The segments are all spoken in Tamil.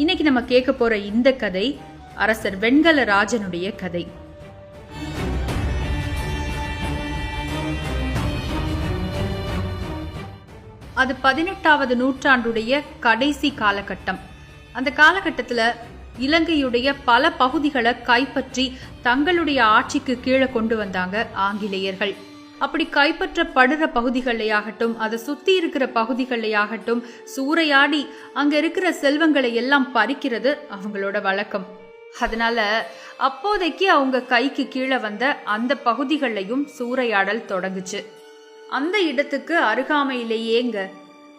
இன்னைக்கு நம்ம கேட்க போற இந்த கதை அரசர் வெண்கல ராஜனுடைய கதை. அது பதினெட்டாவது நூற்றாண்டுடைய கடைசி காலகட்டம். அந்த காலகட்டத்துல இலங்கையுடைய பல பகுதிகளை கைப்பற்றி தங்களுடைய ஆட்சிக்கு கீழே கொண்டு வந்தாங்க ஆங்கிலேயர்கள். அப்படி கைப்பற்றப்படுற பகுதிகளையாகட்டும் அதை சுத்தி இருக்கிற பகுதிகளையாகட்டும் சூறையாடி அங்க இருக்கிற செல்வங்களை எல்லாம் பறிக்கிறது அவங்களோட வழக்கம். அதனால அப்போதைக்கு அவங்க கைக்கு கீழே வந்த அந்த பகுதிகளையும் சூறையாடல் தொடங்குச்சு. அந்த இடத்துக்கு அருகாமையிலேயேங்க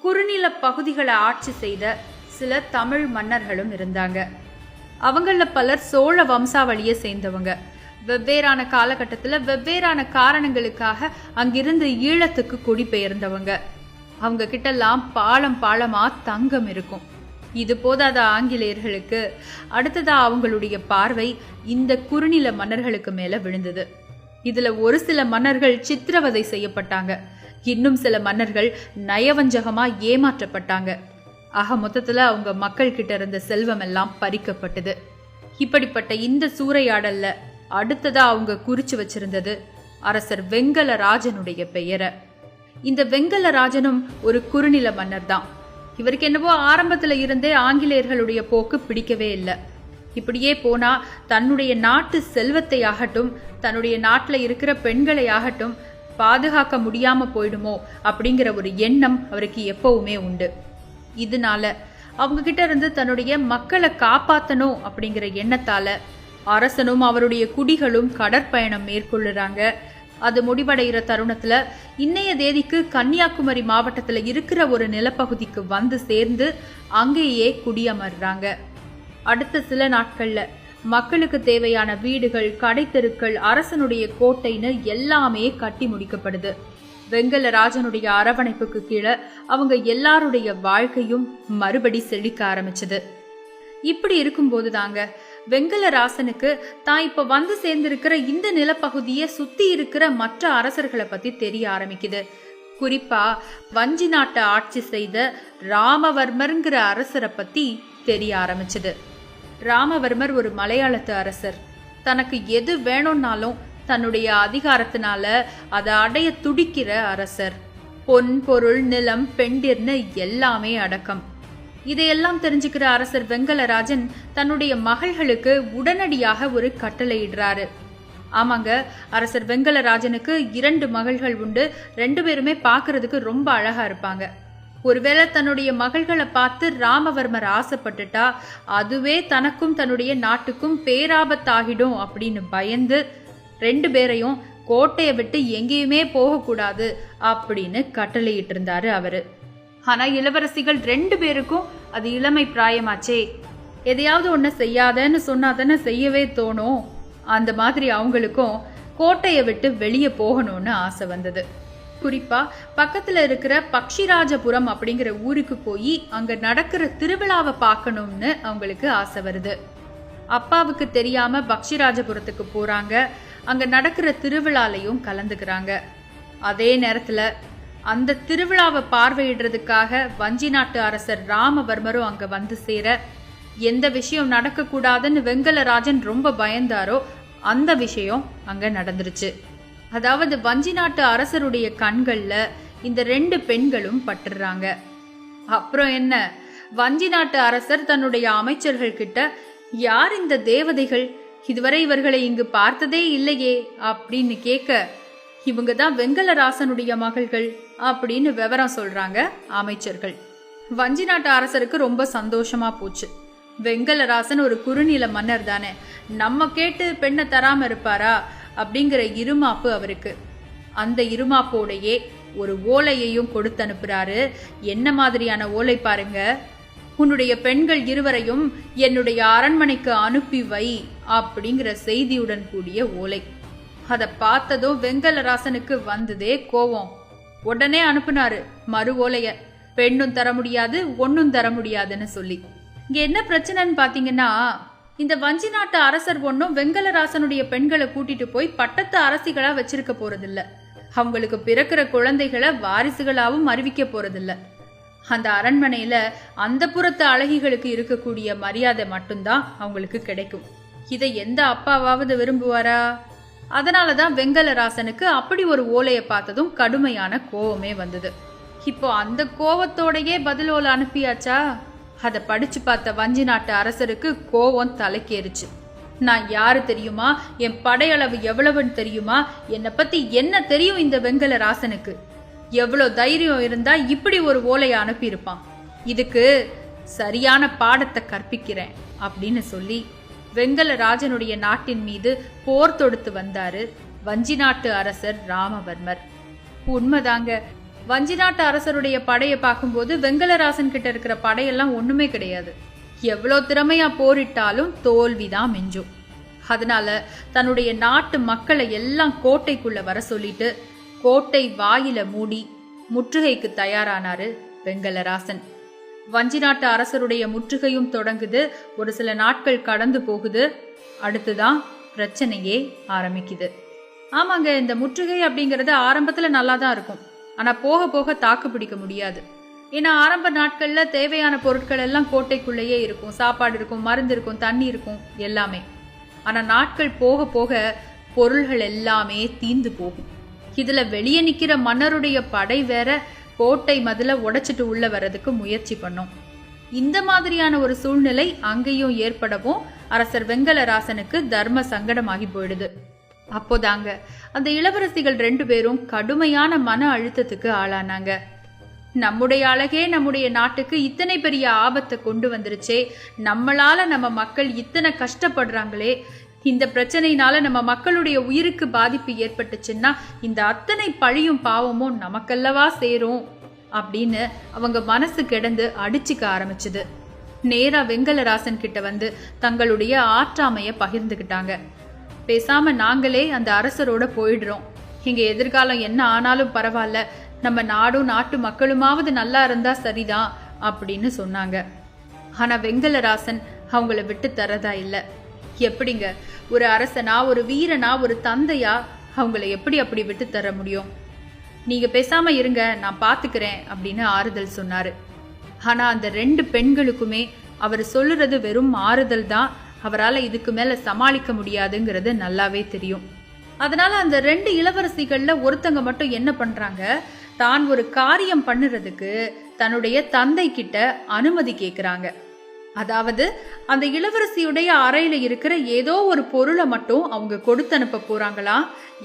குறுநில பகுதிகளை ஆட்சி செய்த சில தமிழ் மன்னர்களும் இருந்தாங்க. அவங்கள பலர் சோழ வம்சாவளியை சேர்ந்தவங்க. வெவ்வேறான காலகட்டத்தில் வெவ்வேறான காரணங்களுக்காக அங்கிருந்து ஈழத்துக்கு குடிபெயர்ந்தவங்க. அவங்க கிட்டலாம் பாலம் பாலமா தங்கம் இருக்கும். இது போதாத ஆங்கிலேயர்களுக்கு? அடுத்ததா அவங்களுடைய பார்வை இந்த குறுநில மன்னர்களுக்கு மேல விழுந்தது. இதுல ஒரு சில மன்னர்கள் சித்திரவதை செய்யப்பட்டாங்க. இன்னும் சில மன்னர்கள் நயவஞ்சகமா ஏமாற்றப்பட்டாங்க. ஆக மொத்தத்துல அவங்க மக்கள் கிட்ட இருந்த செல்வம் எல்லாம் பறிக்கப்பட்டது. இப்படிப்பட்ட இந்த சூறையாடல்ல அடுத்ததா அவங்க குறிச்சு வச்சிருந்தது அரசர் வெங்கல ராஜனுடைய பெயரை. இந்த வெங்கல ராஜனும் ஒரு குறுநில மன்னர் தான் இவருக்கு என்னவோ ஆரம்பத்துல இருந்தே ஆங்கிலேயர்களுடைய போக்கு பிடிக்கவே இல்லை. இப்படியே போனா தன்னுடைய நாட்டு செல்வத்தை ஆகட்டும் தன்னுடைய நாட்டில் இருக்கிற பெண்களை ஆகட்டும் பாதுகாக்க முடியாம போயிடுமோ அப்படிங்கிற ஒரு எண்ணம் அவருக்கு எப்பவுமே உண்டு. இதனால அவங்க கிட்ட இருந்து தன்னுடைய மக்களை காப்பாத்தணும் அப்படிங்கிற எண்ணத்தால அரசனும் அவருடைய குடிகளும் கடற்பயணம் மேற்கொள்ளுறாங்க. அது முடிவடைகிற தருணத்துல இன்னைய தேதிக்கு கன்னியாகுமரி மாவட்டத்துல இருக்கிற ஒரு நிலப்பகுதிக்கு வந்து சேர்ந்து அங்கேயே குடியமர்றாங்க. அடுத்த சில நாட்கள்ல மக்களுக்கு தேவையான வீடுகள் கடைத்தெருக்கள் அரசனுடைய கோட்டைன்னு எல்லாமே கட்டி முடிக்கப்படுது. வெங்கல ராஜனுடைய அரவணைப்புக்கு கீழே அவங்க எல்லாருடைய வாழ்க்கையும் மறுபடி செழிக்க ஆரம்பிச்சது. இப்படி இருக்கும்போது தாங்க வெங்கலராசனுக்கு தான் இப்ப வந்து சேர்ந்திருக்கிற இந்த நிலப்பகுதியை சுத்தி இருக்கிற மற்ற அரசர்களை பத்தி தெரிய ஆரம்பிக்குது. குறிப்பா வஞ்சி நாட்டை ஆட்சி செய்த ராமவர்மருங்கிற அரசரை பத்தி தெரிய ஆரம்பிச்சது. ராமவர்மர் ஒரு மலையாளத்து அரசர். தனக்கு எது வேணும்னாலும் தன்னுடைய அதிகாரத்தினால அதை அடைய துடிக்கிற அரசர். பொன் பொருள் நிலம் பெண்டிர்னு எல்லாமே அடக்கம். இதையெல்லாம் தெரிஞ்சுக்கிற அரசர் வெங்கலராஜன் தன்னுடைய மகள்களுக்கு உடனடியாக ஒரு கட்டளையிடுறாரு. ஆமாங்க அரசர் வெங்கலராஜனுக்கு இரண்டு மகள்கள் உண்டு. ரெண்டு பேருமே பார்க்கறதுக்கு ரொம்ப அழகா இருப்பாங்க. ஒருவேளை தன்னுடைய மகள்களை பார்த்து ராமவர்மர் ஆசைப்பட்டுட்டா அதுவே தனக்கும் தன்னுடைய நாட்டுக்கும் பேராபத்தாகிடும் அப்படின்னு பயந்து ரெண்டு பேரையும் கோட்டையை விட்டு எங்கேயுமே போகக்கூடாது அப்படின்னு கட்டளையிட்டு இருந்தாரு அவரு. ஆனா இளவரசிகள் ரெண்டு பேருக்கும் அது இளமை பிராயமாச்சே. எதையாவது ஒன்று செய்யாதன்னு சொன்னா தானே செய்யவே தோணும். அந்த மாதிரி அவங்களுக்கும் கோட்டையை விட்டு வெளியே போகணும்னு ஆசை வந்தது. குறிப்பா பக்கத்துல இருக்கிற பக்ஷிராஜபுரம் அப்படிங்கிற ஊருக்கு போய் அங்க நடக்கிற திருவிழாவை பார்க்கணும்னு அவங்களுக்கு ஆசை வருது. அப்பாவுக்கு தெரியாம பக்ஷிராஜபுரத்துக்கு போறாங்க. அங்க நடக்கிற திருவிழாலையும் கலந்துக்கிறாங்க. அதே நேரத்துல அந்த திருவிழாவை பார்வையிடுறதுக்காக வஞ்சி நாட்டு அரசர் ராமவர்மரும் அங்க வந்து சேர எந்த விஷயம் நடக்கக்கூடாதுன்னு வெங்கலராஜன் ரொம்ப பயந்தாரோ அந்த விஷயம் அங்க நடந்துருச்சு. அதாவது வஞ்சி நாட்டு அரசருடைய கண்கள்ல இந்த ரெண்டு பெண்களும் பட்டுறாங்க. அப்புறம் என்ன? வஞ்சி நாட்டு அரசர் தன்னுடைய அமைச்சர்கள் கிட்ட யார் இந்த தேவதைகள்? இதுவரை இவர்களை இங்கு பார்த்ததே இல்லையே அப்படின்னு கேட்க இவங்க தான் வெங்கலராசனுடைய மகள்கள். அப்படின்னு விவரம் சொல்றாங்க அமைச்சர்கள். வஞ்சி நாட்டு அரசருக்கு ரொம்ப சந்தோஷமா போச்சு. வெங்கலராசன் ஒரு குறுநில மன்னர் தானே. நம்ம கேட்டு பெண்ணை தராம இருப்பாரா அப்படிங்கிற இருமாப்பு அவருக்கு. அந்த இருமாப்போடையே ஒரு ஓலையையும் கொடுத்து அனுப்புறாரு. என்ன மாதிரியான ஓலை பாருங்க. உன்னுடைய பெண்கள் இருவரையும் என்னுடைய அரண்மனைக்கு அனுப்பி வை அப்படிங்கிற செய்தியுடன் கூடிய ஓலை. அதை பார்த்ததும் வெங்கலராசனுக்கு வந்ததே கோவம். உடனே அனுப்புனாரு மறு ஓலைய. பெண்ணும் தர முடியாது ஒன்னும் தர முடியாதுன்னு சொல்லி. இங்க என்ன பிரச்சனைன்னு பாத்தீங்கன்னா இந்த வஞ்சி நாட்டு அரசர் ஒன்றும் வெங்கலராசனுடைய பெண்களை கூட்டிட்டு போய் பட்டத்து அரசிகளா வச்சிருக்க போறதில்ல. அவங்களுக்கு பிறக்கிற குழந்தைகளை வாரிசுகளாவும் அறிவிக்க போறதில்ல. அந்த அரண்மனையில அந்த புறத்து அழகிகளுக்கு இருக்கக்கூடிய மரியாதை மட்டும்தான் அவங்களுக்கு கிடைக்கும். இதை எந்த அப்பாவாவது விரும்புவாரா? அதனால தான் வெங்கலராசனுக்கு அப்படி ஒரு ஓலையை பார்த்ததும் கடுமையான கோவமே வந்தது. இப்போ அந்த கோவத்தோடையே பதில் ஓலை அனுப்பியாச்சா? அதை படிச்சு பார்த்த வஞ்சி நாட்டு அரசருக்கு கோவம் தலைக்கேறுச்சு. நான் யாரு தெரியுமா? என் படையளவு எவ்வளவுன்னு தெரியுமா? என்னை பத்தி என்ன தெரியும் இந்த வெங்கல ராசனுக்கு எவ்வளோ தைரியம் இருந்தா இப்படி ஒரு ஓலையை அனுப்பியிருப்பான். இதுக்கு சரியான பாடத்தை கற்பிக்கிறேன் அப்படின்னு சொல்லி வெங்கலராஜனுடைய நாட்டின் மீது போர் தொடுத்து வந்தாரு வஞ்சி நாட்டு அரசர் ராமவர்மர். உண்மைதாங்க. வஞ்சி நாட்டு அரசருடைய படையை பார்க்கும்போது வெங்கலராசன் கிட்ட இருக்கிற படையெல்லாம் ஒண்ணுமே கிடையாது. எவ்வளோ திறமையா போரிட்டாலும் தோல்விதான் மிஞ்சும். அதனால தன்னுடைய நாட்டு மக்களை எல்லாம் கோட்டைக்குள்ள வர சொல்லிட்டு கோட்டை வாயில மூடி முற்றுகைக்கு தயாரானாரு வெங்கலராசன் வஞ்சி நாட்டு அரசருடைய முற்றுகையும் தொடங்குது. ஒரு சில நாட்கள் கடந்து போகுது. அடுத்துதான் பிரச்சனையே ஆரம்பிக்குது. ஆமாங்க இந்த முற்றுகை அப்படிங்கிறது ஆரம்பத்துல நல்லா தான் இருக்கும். ஆனா போக போக தாக்கு பிடிக்க முடியாது. ஏன்னா ஆரம்ப நாட்கள்ல தேவையான பொருட்கள் எல்லாம் கோட்டைக்குள்ளேயே இருக்கும். சாப்பாடு இருக்கும் மருந்து இருக்கும் தண்ணி இருக்கும் எல்லாமே. ஆனா நாட்கள் போக போக பொருள்கள் எல்லாமே தீந்து போகும். இதுல வெளியே நிக்கிற மன்னருடைய படை வேற கோட்டை மதுல உடைச்சிட்டு உள்ள வர்றதுக்கு முயற்சி பண்ணும். இந்த மாதிரியான ஒரு சூழ்நிலை அங்கேயும் ஏற்படவும் அரசர் வெங்கலராசனுக்கு தர்ம சங்கடமாகி போயிடுது. அப்போதாங்க அந்த இளவரசிகள் ரெண்டு பேரும் கடுமையான மன அழுத்தத்துக்கு ஆளானாங்க. நம்முடைய அழகே நம்முடைய நாட்டுக்கு இத்தனை பெரிய ஆபத்தை கொண்டு வந்துருச்சே நம்மளால நம்ம மக்கள் இத்தனை கஷ்டப்படுறாங்களே இந்த பிரச்சனையினால நம்ம மக்களுடைய உயிருக்கு பாதிப்பு ஏற்பட்டுச்சுன்னா இந்த அத்தனை பழியும் பாவமும் நமக்கல்லவா சேரும்? அப்படின்னு அவங்க மனசு கிடந்து அடிச்சுக்க ஆரம்பிச்சுது. நேரா வெங்கலராசன் கிட்ட வந்து தங்களுடைய ஆற்றாமைய பகிர்ந்துக்கிட்டாங்க பேசாம நாங்களே அந்த அரசரோட போயிடுறோம். இங்க எதிர்காலம் என்ன ஆனாலும் பரவாயில்ல நம்ம நாடும் நாட்டு மக்களுமாவது நல்லா இருந்தா சரிதான் அப்படின்னு சொன்னாங்க. ஆனா வெங்கலராசன் அவங்கள விட்டு தரதா இல்ல. எப்படிங்க? ஒரு அரசனா ஒரு வீரனா ஒரு தந்தையா அவங்கள எப்படி அப்படி விட்டு தர முடியும்? நீங்க பேசாம இருங்க நான் பாத்துக்கிறேன் அப்படின்னு ஆறுதல் சொன்னாரு. ஆனா அந்த ரெண்டு பெண்களுக்குமே அவர் சொல்லுறது வெறும் ஆறுதல் தான். அவரால் இதுக்கு மேல சமாளிக்க முடியாதுங்கிறது நல்லாவே தெரியும். அதனால அந்த ரெண்டு இளவரசிகள்ல ஒருத்தங்க மட்டும் என்ன பண்றாங்க? தான் ஒரு காரியம் பண்ணுறதுக்கு தன்னுடைய தந்தை கிட்ட அனுமதி கேட்குறாங்க அதாவது அந்த இளவரசியுடைய அறையில இருக்கிற ஏதோ ஒரு பொருளை மட்டும் அவங்க கொடுத்து அனுப்ப போறாங்களா?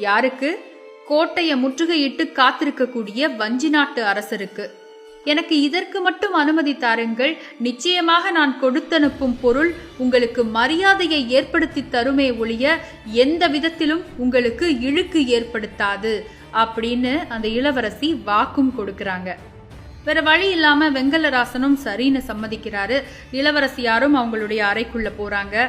யாருக்கு? கோட்டையை முற்றுகையிட்டு காத்திருக்கக்கூடிய வஞ்சி நாட்டு அரசருக்கு. எனக்கு இதற்கு மட்டும் அனுமதி தாருங்கள். நிச்சயமாக நான் கொடுத்தனுப்பும் பொருள் உங்களுக்கு மரியாதையை ஏற்படுத்தி தருமே ஒழிய எந்த விதத்திலும் உங்களுக்கு இழுக்கு ஏற்படுத்தாது. அப்படின்னு அந்த இளவரசி வாக்கும் கொடுக்கறாங்க. வேற வழி இல்லாம வெங்கலராசனும் சரின்னு சம்மதிக்கிறாரு. இளவரசியாரும் அவங்களுடைய அறைக்குள்ள போறாங்க.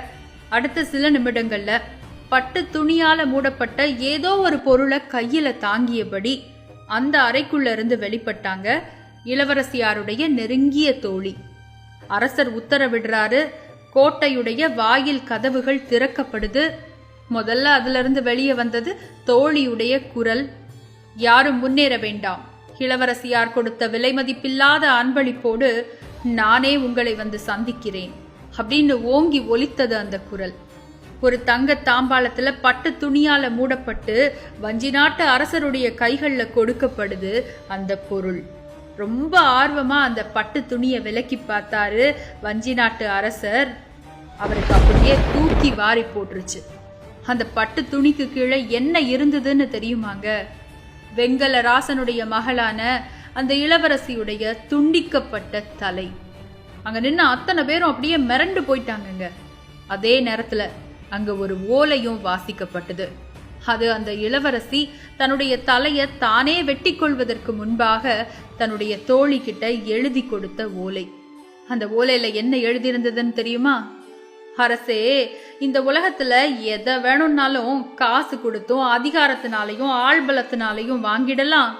அடுத்த சில நிமிடங்கள்ல பட்டு துணியால மூடப்பட்ட ஏதோ ஒரு பொருளை கையில தாங்கியபடி அந்த அறைக்குள்ள இருந்து வெளிப்பட்டாங்க இளவரசியாருடைய நெருங்கிய தோழி. அரசர் உத்தரவிடுறாரு கோட்டையுடைய வாயில் கதவுகள் திறக்கப்படுது. முதல்ல அதுல இருந்து வெளியே வந்தது தோழியுடைய குரல் யாரும் முன்னேற வேண்டாம். இளவரசியார் கொடுத்த விலை மதிப்பில்லாத அன்பளிப்போடு நானே உங்களை வந்து சந்திக்கிறேன் அப்படின்னு ஓங்கி ஒலித்தது அந்த குரல். ஒரு தங்க தாம்பாளத்துல பட்டு துணியால மூடப்பட்டு வஞ்சி நாட்டு அரசருடைய கைகள்ல கொடுக்கப்படுது அந்த பொருள். ரொம்ப ஆர்வமா அந்த பட்டு துணியை விலக்கி பார்த்தாரு வஞ்சி நாட்டு அரசர். அவருக்கு அப்படியே தூக்கி வாரி போட்டுருச்சு. அந்த பட்டு துணிக்கு கீழே என்ன இருந்ததுன்னு தெரியுமாங்க? வெங்கல ராசனுடைய மகளான அந்த இளவரசியுடைய துண்டிக்கப்பட்ட தலை. அங்க நின்று அத்தனை பேரும் அப்படியே மிரண்டு போயிட்டாங்கங்க. அதே நேரத்துல அங்க ஒரு ஓலையும் வாசிக்கப்பட்டது. அது அந்த இளவரசி தன்னுடைய தலையை தானே வெட்டி கொள்வதற்கு முன்பாக தன்னுடைய தோழி கிட்ட எழுதி கொடுத்த ஓலை. அந்த ஓலையில என்ன எழுதியிருந்ததுன்னு தெரியுமா? அரசே இந்த உலகத்துல எதை வேணும்னாலும் காசு கொடுத்தும் அதிகாரத்தினாலையும் ஆள்பலத்தினாலையும் வாங்கிடலாம்.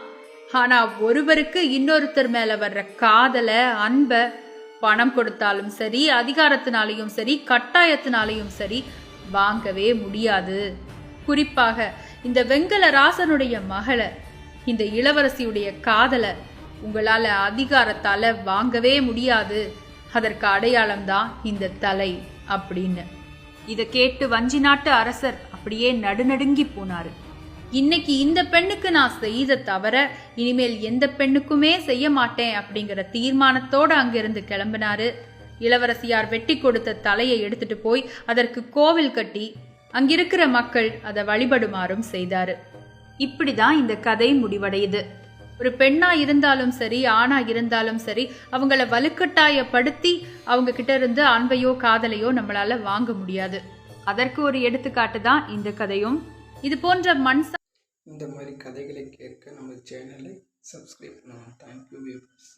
ஆனா ஒருவருக்கு இன்னொருத்தர் மேல வர்ற காதல அன்ப பணம் கொடுத்தாலும் சரி அதிகாரத்தினாலையும் சரி கட்டாயத்தினாலையும் சரி வாங்கவே முடியாது. குறிப்பாக இந்த வெங்கல ராசனுடைய மகளை இந்த இளவரசியுடைய காதலை உங்களால அதிகாரத்தால வாங்கவே முடியாது. அதற்கு அடையாளம்தான் இந்த தலை. அப்படின்னு. இத கேட்டு வஞ்சி நாட்டு அரசர் அப்படியே நடுநடுங்கி போனாரு. இன்னைக்கு இந்த பெண்ணுக்கு நான் செய்த தவிர இனிமேல் எந்த பெண்ணுக்குமே செய்ய மாட்டேன் அப்படிங்கிற தீர்மானத்தோடு அங்கிருந்து கிளம்பினாரு. இளவரசியார் வெட்டி கொடுத்த தலையை எடுத்துட்டு போய் அதற்கு கோவில் கட்டி அங்கிருக்கிற மக்கள் அதை வழிபடுமாறும் செய்தாரு. இப்படிதான் இந்த கதை முடிவடையுது. ஒரு பெண்ணா இருந்தாலும் சரி ஆணா இருந்தாலும் சரி அவங்கள வலுக்கட்டாயப்படுத்தி அவங்க கிட்ட இருந்து அன்பையோ காதலையோ நம்மளால வாங்க முடியாது. அதற்கு ஒரு எடுத்துக்காட்டு தான் இந்த கதையும். இது போன்ற மண் இந்த மாதிரி கதைகளை கேட்க நம்ம சேனலை சப்ஸ்கிரைப் பண்ணுவோம் தேங்க்யூ வியூவர்ஸ்